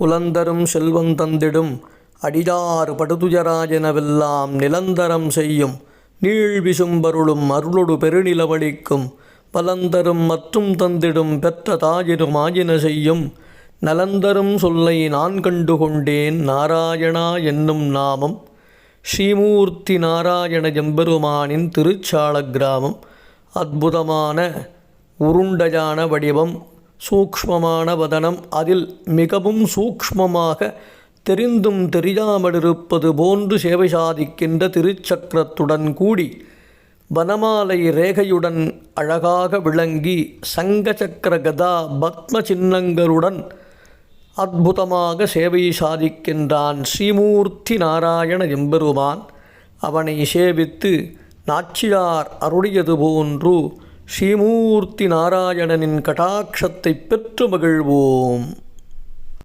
குலந்தரும் செல்வம் தந்திடும். அடிதாறு படுதுஜராஜனவெல்லாம் நிலந்தரம் செய்யும். நீழ்விசும்பருளும் அருளொடு பெருநிலவழிக்கும். பலந்தரும் மற்றும் தந்திடும் பெற்ற தாயிரும் ஆயின செய்யும். நலந்தரும் சொல்லை நான் கண்டு கொண்டேன். நாராயணா என்னும் நாமம். ஸ்ரீமூர்த்தி நாராயண எம்பெருமானின் திருச்சால கிராமம். அற்புதமான உருண்டையான வடிவம். சூக்ஷ்மமான வதனம். அதில் மிகவும் சூக்ஷ்மமாக தெரிந்தும் தெரியாமலிருப்பது போன்று சேவை சாதிக்கின்ற திருச்சக்கரத்துடன் கூடி வனமாலை ரேகையுடன் அழகாக விளங்கி சங்க சக்கர கதா பத்ம சின்னங்களுடன் அற்புதமாக சேவை சாதிக்கின்றான் ஸ்ரீமூர்த்தி நாராயண எம்பெருமான். அவனை சேவித்து நாச்சியார் அருளியது போன்று ஸ்ரீமூர்த்தி நாராயணனின் கடாட்சத்தை பெற்று மகிழ்வோம்.